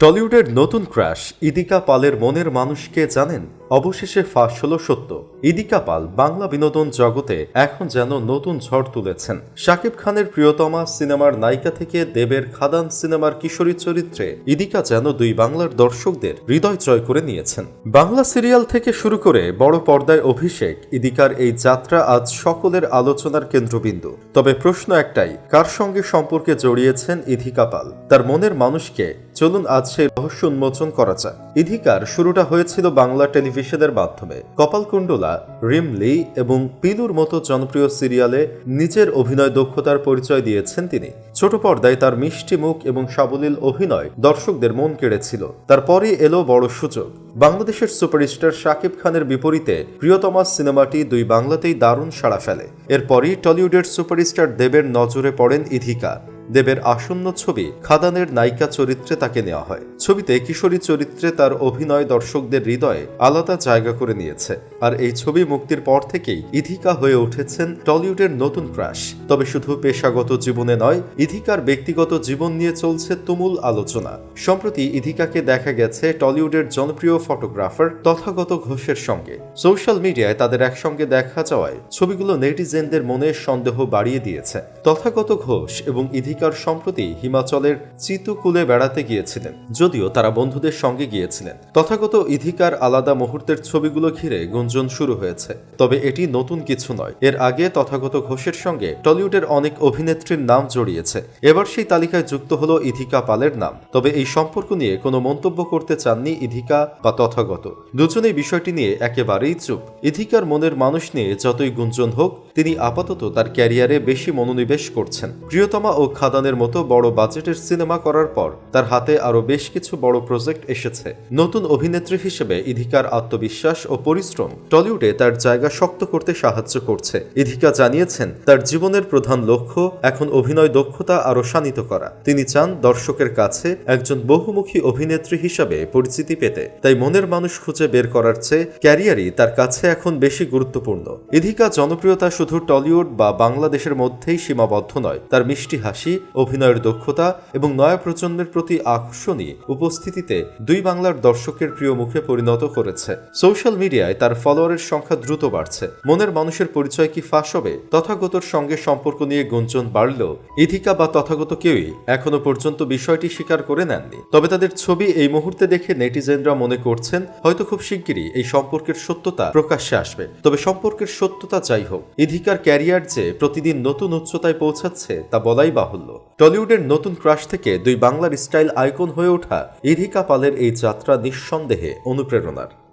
টলিউডের নতুন ক্রাশ ইদিকা পালের মনের মানুষকে জানেন অবশেষে ফাঁস হলো সত্য। ইদিকা পাল বাংলা বিনোদন জগতে এখন যেন নতুন ঝড় তুলেছেন। শাকিব খানের প্রিয়তমা সিনেমার নায়িকা থেকে দেবের খাদান সিনেমার কিশোরী চরিত্রে ইদিকা যেন দুই বাংলার দর্শকদের হৃদয় জয় করে নিয়েছেন। বাংলা সিরিয়াল থেকে শুরু করে বড় পর্দায় অভিষেক, ইদিকার এই যাত্রা আজ সকলের আলোচনার কেন্দ্রবিন্দু। তবে প্রশ্ন একটাই, কার সঙ্গে সম্পর্কে জড়িয়েছেন ইধিকা পাল? তার মনের মানুষকে চলুন আজ সেই রহস্য উন্মোচন করা যাক। ইধিকার শুরুটা হয়েছিল বাংলা টেলিভিশনের মাধ্যমে। কপালকুণ্ডলা রিমলি এবং পিলুর মতো জনপ্রিয় সিরিয়ালে নিজের অভিনয় দক্ষতার পরিচয় দিয়েছেন তিনি। ছোট পর্দায় তার মিষ্টি মুখ এবং সাবলীল অভিনয় দর্শকদের মন কেড়েছিল। তারপরে এলো বড় সুযোগ। বাংলাদেশের সুপারস্টার শাকিব খানের বিপরীতে প্রিয়তমা সিনেমাটি দুই বাংলাতেই দারুণ সাড়া ফেলে। এরপরই টলিউডের সুপারস্টার দেবের নজরে পড়েন ইধিকা। দেবের আসন্ন ছবি খাদানের নায়িকা চরিত্রে তাকে নেওয়া হয়। ছবিতে কিশোরী চরিত্রে তার অভিনয় দর্শকদের হৃদয়ে আলাদা জায়গা করে নিয়েছে। আর এই ছবি মুক্তির পর থেকেই ইথিকা হয়ে উঠেছেন টলিউডের নতুন ক্রাশ। তবে শুধু পেশাগত জীবনে নয়, ইধিকার ব্যক্তিগত জীবন নিয়ে চলছে তুমুল আলোচনা। সম্প্রতি ইধিকাকে দেখা গেছে টলিউডের জনপ্রিয় ফটোগ্রাফার তথাগত ঘোষের সঙ্গে। সোশ্যাল মিডিয়ায় তাদের একসঙ্গে দেখা যাওয়ায় ছবিগুলো নেটিজেনদের মনে সন্দেহ বাড়িয়ে দিয়েছে। তথাগত ঘোষ এবং ইধিকার সম্প্রতি হিমাচলের চিতুকুলে বেড়াতে গিয়েছিলেন, যদিও তারা বন্ধুদের সঙ্গে গিয়েছিলেন। তথাগত ইধিকার আলাদা মুহূর্তের ছবিগুলো ঘিরে গুঞ্জন শুরু হয়েছে। তবে এটি নতুন কিছু নয়। এর আগে তথাগত ঘোষের সঙ্গে টলিউডের অনেক অভিনেত্রীর নাম জড়িয়েছে। এবার সেই তালিকায় যুক্ত হলো ইধিকা পালের নাম। তবে এই সম্পর্ক নিয়ে কোনো মন্তব্য করতে চাননি ইধিকা বা তথাগত। দুজনেই বিষয়টি নিয়ে একেবারেই চুপ। ইধিকার মনের মানুষ নিয়ে যতই গুঞ্জন হোক, তিনি আপাতত তার ক্যারিয়ারে বেশি মনোনিবেশ করছেন। প্রিয়তমা ও খাদানের মতো বড় বাজেটের সিনেমা করার পর তার হাতে আরও বেশ কিছু বড় প্রজেক্ট এসেছে। নতুন অভিনেত্রী হিসেবে ইধিকার আত্মবিশ্বাস ও পরিশ্রম টলিউডে তার জায়গা শক্ত করতে সাহায্য করছে। ইধিকা জানিয়েছেন, তার জীবনের প্রধান লক্ষ্য এখন অভিনয় দক্ষতা আরও শানিত করা। তিনি চান দর্শকের কাছে একজন বহুমুখী অভিনেত্রী হিসাবে পরিচিতি পেতে। তাই মনের মানুষ খুঁজে বের করার চেয়ে ক্যারিয়ারই তার কাছে এখন বেশি গুরুত্বপূর্ণ। ইধিকা জনপ্রিয়তা শুধু টলিউড বা বাংলাদেশের মধ্যেই সীমাবদ্ধ নয়, তার মিষ্টি হাসি, অভিনয়ের দক্ষতা এবং নয়া প্রজন্মের প্রতি আকর্ষণী উপস্থিতিতে দুই বাংলার দর্শকের প্রিয় মুখে পরিণত করেছে। সোশ্যাল মিডিয়ায় তার ফলোয়ারের সংখ্যা দ্রুত বাড়ছে। মনের মানুষের পরিচয় কি ফাঁস হবে? তথাগতর সঙ্গে সম্পর্ক নিয়ে গুঞ্জন বাড়লেও ইধিকা বা তথাগত কেউই এখনও পর্যন্ত বিষয়টি স্বীকার করে নেননি। তবে তাদের ছবি এই মুহূর্তে দেখে নেটিজেনরা মনে করছেন, হয়তো খুব শিগগিরই এই সম্পর্কের সত্যতা প্রকাশ্যে আসবে। তবে সম্পর্কের সত্যতা যাই হোক ইধিকার ক্যারিয়ার যে প্রতিদিন নতুন উচ্চতায় পৌঁছাচ্ছে তা বলাই বাহুল্য। টলিউডের নতুন ক্রাশ থেকে দুই বাংলার স্টাইল আইকন হয়ে ওঠা ইধিকা পালের এই যাত্রা নিঃসন্দেহে অনুপ্রেরণার।